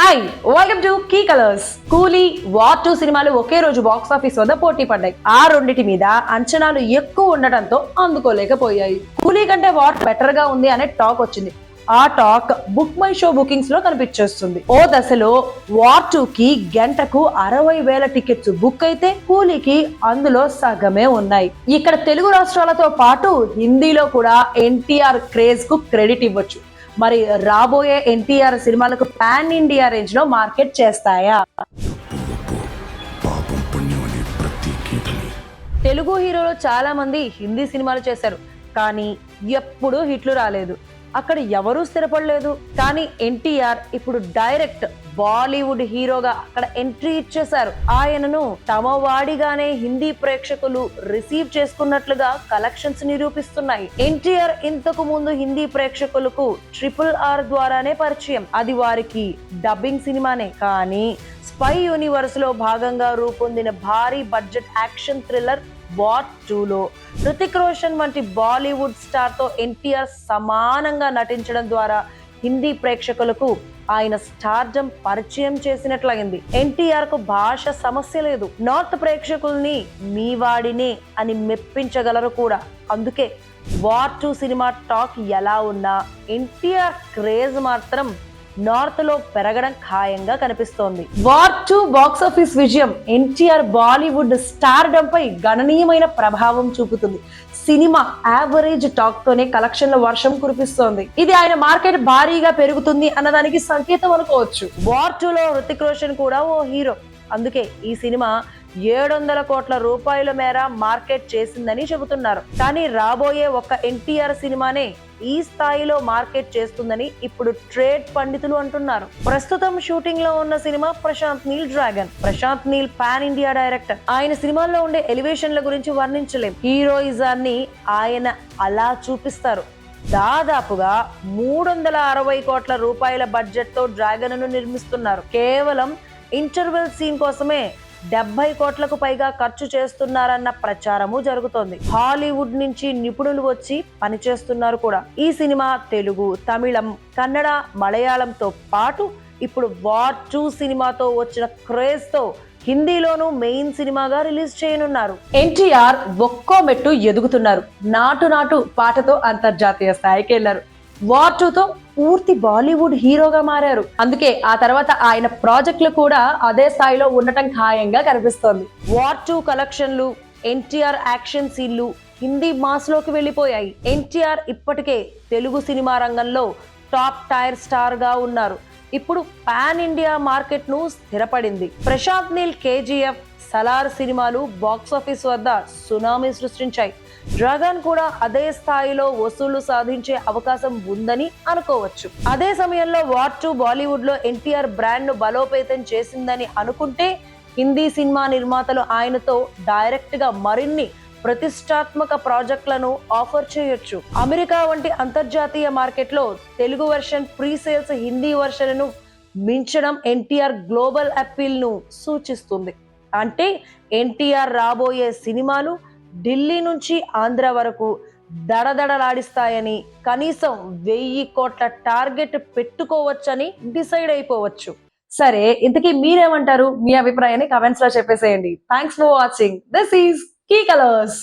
Hi welcome to key colours Coolie war two సినిమాలు ఒకే రోజు బాక్స్ ఆఫీస్ వద్ద పోటీ పడ్డాయి. ఆ రెండింటి మీద అంచనాలు ఎక్కువ ఉండటంతో అందుకోలేకపోయాయి. కూలీ కంటే వార్ బెటర్గా ఉంది అనే టాక్ వచ్చింది. ఆ టాక్ బుక్ మై షో బుకింగ్స్లో కనిపించేస్తుంది. ఓ దశలో వార్ టూ కి గంటకు అరవై వేల టికెట్స్ బుక్ అయితే కూలీకి అందులో సగమే ఉన్నాయి. ఇక్కడ తెలుగు రాష్ట్రాలతో పాటు హిందీలో కూడా ఎన్టీఆర్ క్రేజ్కు క్రెడిట్ ఇవ్వచ్చు. మరి రాబోయే ఎన్టీఆర్ సినిమాలకు పాన్ ఇండియా రేంజ్లో మార్కెట్ చేస్తాయా? తెలుగు హీరోలు చాలా మంది హిందీ సినిమాలు చేశారు కానీ ఎప్పుడూ హిట్లు రాలేదు. అక్కడ ఎవరూ స్థిరపడలేదు. కానీ ఎన్టీఆర్ ఇప్పుడు డైరెక్ట్ బాలీవుడ్ హీరోగా అక్కడ ఎంట్రీ ఇచ్చేశారు. ఆయనను తమ వాడిగానే హిందీ ప్రేక్షకులు రిసీవ్ చేసుకున్నట్లుగా కలెక్షన్స్ నిరూపిస్తున్నాయి. ఎన్టీఆర్ ఇంతకు ముందు హిందీ ప్రేక్షకులకు ట్రిపుల్ ఆర్ ద్వారానే పరిచయం. అది వారికి డబ్బింగ్ సినిమానే. కానీ స్పై యూనివర్స్లో భాగంగా రూపొందిన భారీ బడ్జెట్ యాక్షన్ థ్రిల్లర్ వార్ టూలో హృతిక్ రోషన్ వంటి బాలీవుడ్ స్టార్తో ఎన్టీఆర్ సమానంగా నటించడం ద్వారా హిందీ ప్రేక్షకులకు ఆయన స్టార్డమ్ పరిచయం చేసినట్లయింది. ఎన్టీఆర్కు భాష సమస్య లేదు. నార్త్ ప్రేక్షకుల్ని మీ వాడినే అని మెప్పించగలరు కూడా. అందుకే వార్ టూ సినిమా టాక్ ఎలా ఉన్నా ఎన్టీఆర్ క్రేజ్ మాత్రం నార్త్లో పెరగడం ఖాయంగా కనిపిస్తోంది. వార్ టూ బాక్స్ ఆఫీస్ విజయం ఎన్టీఆర్ బాలీవుడ్ స్టార్డమ్ పై గణనీయమైన ప్రభావం చూపుతుంది. సినిమా యావరేజ్ టాక్ తోనే కలెక్షన్ల వర్షం కురిపిస్తోంది. ఇది ఆయన మార్కెట్ భారీగా పెరుగుతుంది అన్నదానికి సంకేతం అనుకోవచ్చు. వార్ టూ లో హృతిక్ రోషన్ కూడా ఓ హీరో అందుకే ఈ సినిమా ఏడు వందల కోట్ల రూపాయల మేర మార్కెట్ చేసిందని చెబుతున్నారు. కానీ రాబోయే ఒక ఎన్టీఆర్ సినిమానే ఈ స్థాయిలో మార్కెట్ చేస్తుందని ఇప్పుడు ట్రేడ్ పండితులు అంటున్నారు. ప్రస్తుతం షూటింగ్లో ఉన్న cinema Prashanth Neel dragon. Prashanth Neel pan India director. ఆయన సినిమాల్లో ఉండే ఎలివేషన్ల గురించి వర్ణించలేం. హీరోయిజాన్ని ఆయన అలా చూపిస్తారు. దాదాపుగా మూడు వందల అరవై కోట్ల రూపాయల బడ్జెట్తో డ్రాగన్ను నిర్మిస్తున్నారు. కేవలం ఇంటర్వెల్ సీన్ కోసమే డెబ్బై కోట్లకు పైగా ఖర్చు చేస్తున్నారన్న ప్రచారము జరుగుతోంది. హాలీవుడ్ నుంచి నిపుణులు వచ్చి పనిచేస్తున్నారు కూడా. ఈ సినిమా తెలుగు తమిళం కన్నడ మలయాళంతో పాటు ఇప్పుడు వార్ టూ సినిమాతో వచ్చిన క్రేజ్తో హిందీలోనూ మెయిన్ సినిమాగా రిలీజ్ చేయనున్నారు. ఎన్టీఆర్ ఒక్కో మెట్టు ఎదుగుతున్నారు. నాటు నాటు పాటతో అంతర్జాతీయ స్థాయికి వెళ్ళారు వార్ టూతో పూర్తి బాలీవుడ్ హీరోగా మారారు. అందుకే ఆ తర్వాత ఆయన ప్రాజెక్టులు కూడా అదే స్థాయిలో ఉండటం ఖాయంగా కనిపిస్తోంది. వార్ టూ కలెక్షన్లు ఎన్టీఆర్ యాక్షన్ సీన్లు హిందీ మాస్లోకి వెళ్ళిపోయాయి. ఎన్టీఆర్ ఇప్పటికే తెలుగు సినిమా రంగంలో టాప్ టైర్ స్టార్గా ఉన్నారు. ఇప్పుడు పాన్ ఇండియా మార్కెట్ను స్థిరపడింది. ప్రశాంత్ నీల్ కేజీఎఫ్ సలార్ సినిమాలు బాక్స్ ఆఫీస్ వద్ద సునామీ సృష్టించాయి. డ్రాగన్ కూడా అదే స్థాయిలో వసూళ్ళు సాధించే అవకాశం ఉందని అనుకోవచ్చు. అదే సమయంలో వార్ టూ బాలీవుడ్లో ఎన్టీఆర్ బ్రాండ్ను బలోపేతం చేసిందని అనుకుంటే హిందీ సినిమా నిర్మాతలు ఆయనతో డైరెక్ట్గా మరిన్ని ప్రతిష్టాత్మక ప్రాజెక్టులను ఆఫర్ చేయొచ్చు. అమెరికా వంటి అంతర్జాతీయ మార్కెట్లో Telugu version pre sales Hindi వెర్షన్ను మించడం ఎన్టీఆర్ గ్లోబల్ అప్పీల్ను సూచిస్తుంది. అంటే ఎన్టీఆర్ రాబోయే సినిమాలు ఢిల్లీ నుంచి ఆంధ్ర వరకు దడదడలాడిస్తాయని కనీసం వెయ్యి కోట్ల టార్గెట్ పెట్టుకోవచ్చని డిసైడ్ అయిపోవచ్చు. సరే ఇంతకీ మీరేమంటారు? మీ అభిప్రాయాన్ని కమెంట్స్లో చెప్పేసేయండి. Thanks for watching this is key colours